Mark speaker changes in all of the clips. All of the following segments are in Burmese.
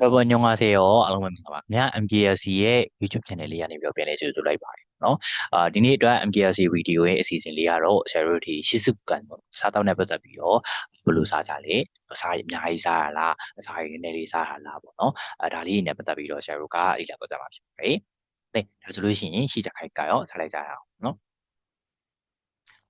Speaker 1: တော့ညောင်းအားစေရောအားလုံးပဲမင်္ဂလာပါခင်ဗျာ MPLC ရဲ့ YouTube channel လေးကနေပြီးတော့ပြန်လည်ကြိုဆိုလိုက်ပါတယ်เนาะအာဒီနေ့အတွက် MPLC video ရဲ့အစီအစဉ်လေးကတော့ charity ရှစ်စုကန်ပေါ့စားတော့နဲ့ပတ်သက်ပြီးတော့ဘယ်လိုစားကြလဲအစားအများကြီးစားရလားအစားရင်းနည်းလေးစားရလားပေါ့เนาะအဲဒါလေးနဲ့ပတ်သက်ပြီးတော့ charity ကလေ့လာပတ်သက်မှာဖြစ်ပါတယ်။ဒါဆိုလို့ရှိရင်ရှိကြခိုက်ကြရောစားလိုက်ကြရအောင်เนาะ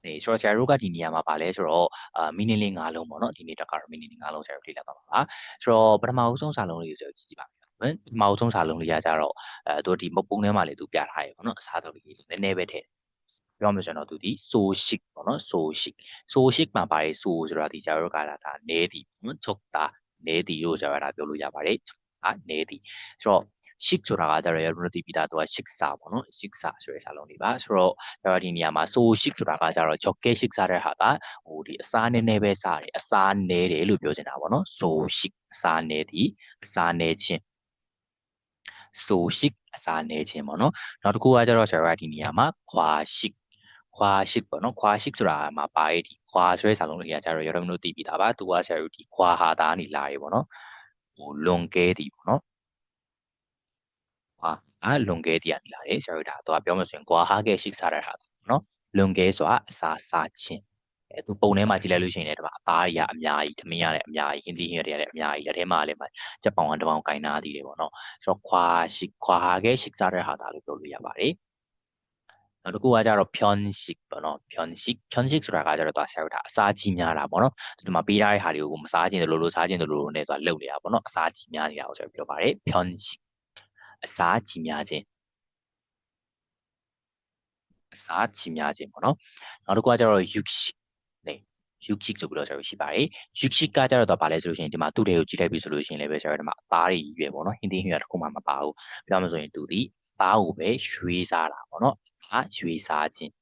Speaker 1: နေဆိုတော့ဆရာတို့ကဒီနေရာမှာပါလဲဆိုတော့အာမီနီလေး၅လုံးပေါ့နော်ဒီနေ့တက်ကတော့မီနီလေး၅လုံးဆရာတို့လေ့လာပါပါပါဆိုတော့ပထမအဆုံးစာလုံးလေးကိုကြည့်ကြည့်ပါမယ်ပထမအဆုံးစာလုံးလေးရကြတော့အဲသူဒီမပုံထဲမှာလေသူပြထားရပေါ့နော်အစားတော်လေးနည်းနည်းပဲထည့်ပြောမှဆိုတော့သူဒီ so chic ပေါ့နော် so chic so chic မှာပါတယ် so ဆိုတာဒီကျတော့ကလာတာနေသည်နော်ချုပ်တာနေသည်လို့ကျတော့ဒါပြောလို့ရပါတယ်အာနေသည်ဆိုတော့ chic ဆိုတာကကြတော့ရတို့သိပြီးသားသူက chic စာပေါ့နော် chic စာဆိုတဲ့စာလုံးလေးပါဆိုတော့ကျတော့ဒီနေရာမှာ so chic ဆိုတာကကြတော့ jockey chic စားတဲ့ဟာကဟိုဒီအစားနည်းနည်းပဲစားတယ်အစားနည်းတယ်လို့ပြောချင်တာပေါ့နော် so chic အစားနည်းသည်အစားနည်းခြင်း so chic အစားနည်းခြင်းပေါ့နော်နောက်တစ်ခုကကြတော့ဆရာကဒီနေရာမှာခွာ chic ခွာ chic ပေါ့နော်ခွာ chic ဆိုတာမှာပါရဒီခွာဆိုတဲ့စာလုံးလေးကကြတော့ရတို့မျိုးသိပြီးသားပါသူကဆရာတို့ဒီခွာဟာသားနေလာရေပေါ့နော်ဟိုလွန်ကဲသည်ပေါ့နော် ဟာအဲလွန်ကဲတည်ရလာတယ်ဆရာတို့ဒါတော့ပြောမှဆိုရင်ကွာဟာကဲရှိစားရတာနော်လွန်ကဲဆိုတာအစာစားခြင်းအဲသူပုံထဲမှာကြည့်လိုက်လို့ရှိရင်လည်းဒီမှာအသားရအများကြီးသမင်းရလည်းအများကြီးဟင်းသီးဟင်းရလည်းအများကြီးလက်ထဲမှာလည်းကြက်ပောင်ကတပောင်ကင်နာသေးတယ်ပေါ့နော်ဆိုတော့ခွာရှိခွာဟာကဲရှိစားတဲ့ဟာဒါလို့ပြောလို့ရပါတယ်နောက်တစ်ခုကကြတော့ဖြွန်ရှစ်ပေါ့နော်ဖြွန်ရှစ်ဖြွန်ရှစ်ဆိုတာကကြတော့သွားဆရာတို့ဒါအစာကြီးများတာပေါ့နော်ဒီမှာပေးထားတဲ့ဟာတွေကိုမစားခြင်းတလို့လို့စားခြင်းတလို့လို့နဲ့ဆိုတာလုံနေတာပေါ့နော်အစာကြီးများနေတာကိုဆိုပြောပါတယ်ဖြွန်ရှစ် အစားကြီးများခြင်းအစားကြီးများခြင်းပေါ့နော်နောက်တစ်ခုကကျတော့ yukshik နေ yukshik ဆိုပြီးတော့ကျတော့ရှိပါတယ် yukshik ကကျတော့တော့ဗာလဲဆိုလို့ရှိရင်ဒီမှာသူ့တွေကိုကြည့်လိုက်ပြီဆိုလို့ရှိရင်လည်းပဲကျတော့ဒီမှာအသားတွေရွယ်ပေါ့နော်ဟင်းသီးဟင်းရွက်တစ်ခုမှမပါဘူးပြောမှဆိုရင်သူဒီသားကိုပဲရွှေးစားတာပေါ့နော်ဒါရွှေးစားခြင်း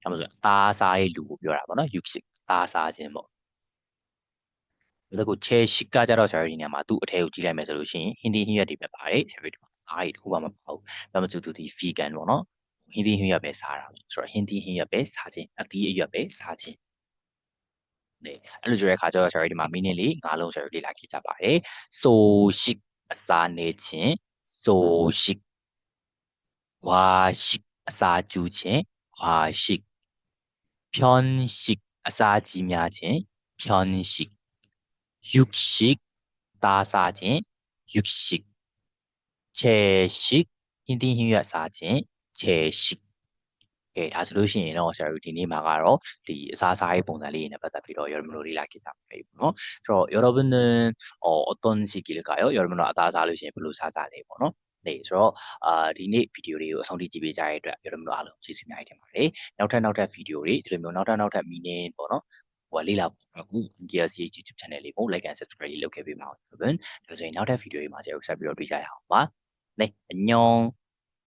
Speaker 1: ပြောမှဆိုရင်အသားစားရဲ့လူကိုပြောတာပေါ့နော် yukshik သားစားခြင်းပေါ့ဒါကို chair shik ကကြတော့ဆရာဒီနေရာမှာသူ့အထဲကိုကြည့်လိုက်မယ်ဆိုလို့ရှိရင်ဟင်းသီးဟင်းရွက်တွေပဲပါတယ်ဆရာဒီမှာ အားတွေတခုမှမပေါ့။ဒါမှမဟုတ်သူဒီ vegan ပေါ့နော်။ဟင်းသီးဟင်းရွက်ပဲစားတာ။ဆိုတော့ဟင်းသီးဟင်းရွက်ပဲစားခြင်းအသီးအရွက်ပဲစားခြင်း။နေအဲ့လိုဆိုတဲ့အခါကျတော့ sorry ဒီမှာ meaning လေးငါးလုံး sorry လေ့လာကြည့်ကြပါတယ်။ so shik အစာနေခြင်း so shik ခွာ shik အစာကျူးခြင်းခွာ shik ဖြွန် shik အစာကြီးများခြင်းဖြွန် shik ယု shik တာစားခြင်းယု shik ခြေရှိ 제식 힌딘 힌유야 사진 제식 ကဲဒါဆိုလို့ရှိရင်တော့ဆရာတို့ဒီနေ့မှာကတော့ဒီအစားအစာရေးပုံစံလေးတွေနဲ့ပတ်သက်ပြီးတော့ Yormino လေးလာခဲ့ကြပါမယ်ပေါ့နော်အဲ့တော့ Yorobinen or Oton Sikilka 요 Yormino အသားစားလို့ရှိရင်ဘယ်လိုစားစားလဲပေါ့နော်နေဆိုတော့အာဒီနေ့ဗီဒီယိုလေးကိုအဆုံးထိကြည့်ပေးကြရတဲ့အတွက်ပြောရမလို့အားလုံးကျေးဇူးများတင်ပါတယ်နောက်ထပ်နောက်ထပ်ဗီဒီယိုတွေဒီလိုမျိုးနောက်ထပ်နောက်ထပ် meaning ပေါ့နော်ဟိုလေးလာအခု GLC YouTube channel လေးကို like and subscribe လေးလုပ်ခဲ့ပေးပါဦးဒါဆိုရင်နောက်ထပ်ဗီဒီယိုတွေမှာကျွန်တော်ဆက်ပြီးတော့တွေ့ကြရအောင်ပါ 네, 안녕.